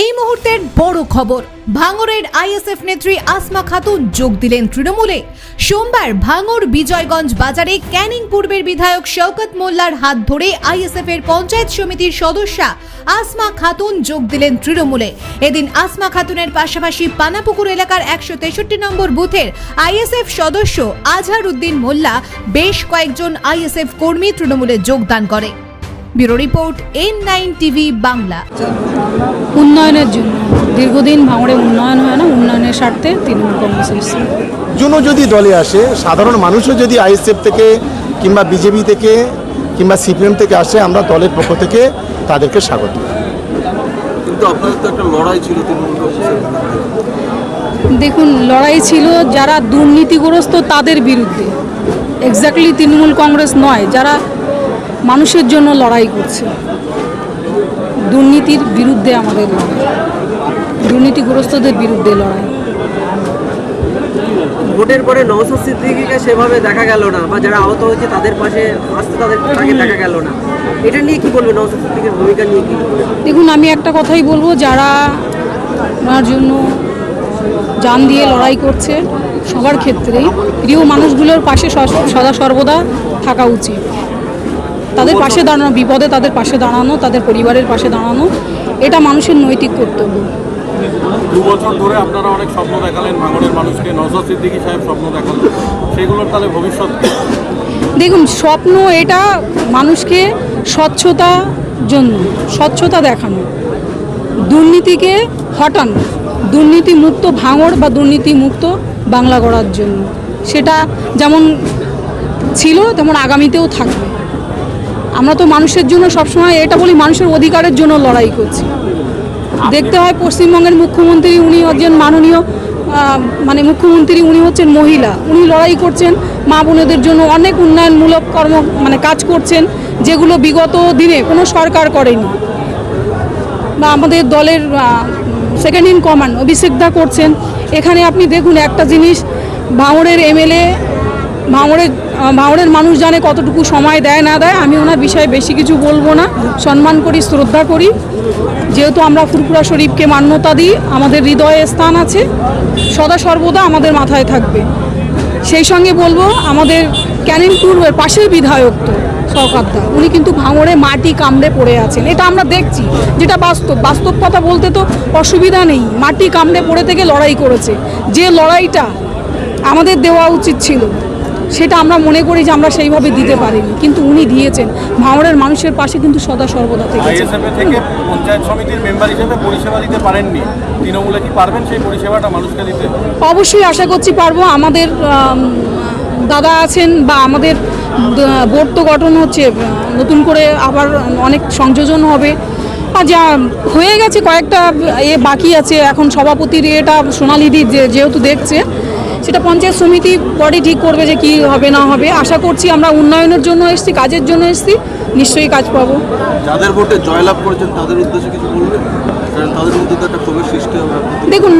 এই মুহূর্তের বড় খবর, ভাঙরের আইএসএফ নেত্রী আসমা খাতুন যোগ দিলেন তৃণমূলে। সোমবার ভাঙর বিজয়গঞ্জ বাজারে ক্যানিং পূর্বের বিধায়ক শওকত মোল্লার হাত ধরে আইএসএফ এর পঞ্চায়েত সমিতির সদস্যা আসমা খাতুন যোগ দিলেন তৃণমূলে। এদিন আসমা খাতুনের পাশাপাশি পানাপুকুর এলাকার একশো তেষট্টি নম্বর বুথের আইএসএফ সদস্য আজহার উদ্দিন মোল্লা বেশ কয়েকজন আইএসএফ কর্মী তৃণমূলে যোগদান করে। Bureau report N nine TV Bangla. উন্নয়নের জন্য। দীর্ঘদিন ভাঙড়ে উন্নয়ন হয় না উন্নয়নের স্বার্থে তৃণমূল কংগ্রেস এসেছে। জন্য যদি দলে আসে সাধারণ মানুষও যদি আইএসএফ থেকে কিংবা বিজেপি থেকে কিংবা সিপিএম থেকে আসে আমরা দলের পক্ষ থেকে তাদেরকে স্বাগত। কিন্তু আপনাদের তো একটা লড়াই ছিল তৃণমূল দেখুন লড়াই ছিল যারা দুর্নীতিগ্রস্ত তাদের বিরুদ্ধে। এক্স্যাক্টলি তৃণমূল কংগ্রেস নয় যারা মানুষের জন্য লড়াই করছে। দুর্নীতির বিরুদ্ধে আমাদের লড়াই। দুর্নীতিগ্রস্তদের বিরুদ্ধে লড়াই। ভোটের পরে নওসাদ সিদ্দিকিকে সেভাবে দেখা গেল না বা যারা আহত হয়েছে তাদের পাশে আসতে তাদের তাকে দেখা গেল না। এটা নিয়ে কি বলবে নওসাদ সিদ্দিকের ভূমিকা নিয়ে কি? দেখুন আমি একটা কথাই বলব যারা ওনার জন্য যান দিয়ে লড়াই করছে সবার ক্ষেত্রেই প্রিয় মানুষগুলোর পাশে সদা সর্বদা থাকা উচিত। তাদের পাশে দাঁড়ানো বিপদে তাদের পাশে দাঁড়ানো তাদের পরিবারের পাশে দাঁড়ানো এটা মানুষের নৈতিক কর্তব্য। দু বছর ধরে আপনারা অনেক স্বপ্ন দেখালেন ভাঙড়ের মানুষকে নজর সিদ্দিকী সাহেব স্বপ্ন দেখালেন সেগুলোর তাহলে ভবিষ্যৎ দেখুন স্বপ্ন এটা মানুষকে স্বচ্ছতা জন্য স্বচ্ছতা দেখানো দুর্নীতিকে হটানো দুর্নীতি মুক্ত ভাঙড় বা দুর্নীতি মুক্ত বাংলা গড়ার জন্য। সেটা যেমন ছিল তেমন আগামীতেও থাকবে। আমরা তো মানুষের জন্য সবসময় এটা বলি, মানুষের অধিকারের জন্য লড়াই করছি। দেখতে হয় পশ্চিমবঙ্গের মুখ্যমন্ত্রী, উনি হচ্ছেন মাননীয় মানে মুখ্যমন্ত্রী, উনি হচ্ছেন মহিলা। উনি লড়াই করছেন মা বোনেদের জন্য, অনেক উন্নয়নমূলক কর্ম মানে কাজ করছেন, যেগুলো বিগত দিনে কোনো সরকার করেনি। বা আমাদের দলের second in command Abhishek da করছেন। এখানে আপনি দেখুন একটা জিনিস, ভাঙড়ের এমএলএ ভাঙড়ের ভাঙড়ের মানুষ জানে কতটুকু সময় দেয়, না দেয়, আমি ওনার বিষয়ে বেশি কিছু বলব না। সম্মান করি, শ্রদ্ধা করি। যেহেতু আমরা ফুরপুরা শরীফকে মান্যতা দিই, আমাদের হৃদয়ে স্থান আছে, সদা সর্বদা আমাদের মাথায় থাকবে। সেই সঙ্গে বলব, আমাদের ক্যানিং পূর্বের পাশের বিধায়ক তো সরকারদা উনি কিন্তু ভাঙড়ে মাটি কামড়ে পড়ে আছেন। এটা আমরা দেখছি, যেটা বাস্তব। বাস্তব কথা বলতে তো অসুবিধা নেই, মাটি কামড়ে পড়ে থেকে লড়াই করেছে। যে লড়াইটা আমাদের দেওয়া উচিত ছিল সেটা আমরা মনে করি যে আমরা সেইভাবে দিতে পারিনি। কিন্তু উনি দিয়েছেন। ভাঙড়ের মানুষের পাশে কিন্তু সদা সর্বদা থেকে পঞ্চায়েত সমিতির মেম্বার হিসেবে পরিষেবা দিতে পারেননি। তৃণমূলে কি পারবেন সেই পরিষেবাটা মানুষকে দিতে? অবশ্যই আশা করছি পারব। আমাদের দাদা আছেন বা আমাদের বোর্ড তো গঠন হচ্ছে নতুন করে আবার অনেক সংযোজন হবে। আর যা হয়ে গেছে কয়েকটা এ বাকি আছে। এখন সভাপতির এটা সোনালিদি যেহেতু দেখছে সেটা পঞ্চায়েত সমিতি পরে ঠিক করবে যে কি হবে না হবে। আশা করছি আমরা উন্নয়নের জন্য এসেছি কাজের জন্য এসেছি নিশ্চয়ই কাজ পাবো। যাদের ভোটে জয়লাভ করেছেন তাদের উদ্দেশ্যে কিছু বলবেন? কারণ তাদের মধ্যে তো একটা ক্ষোভের সৃষ্টি হবে। দেখুন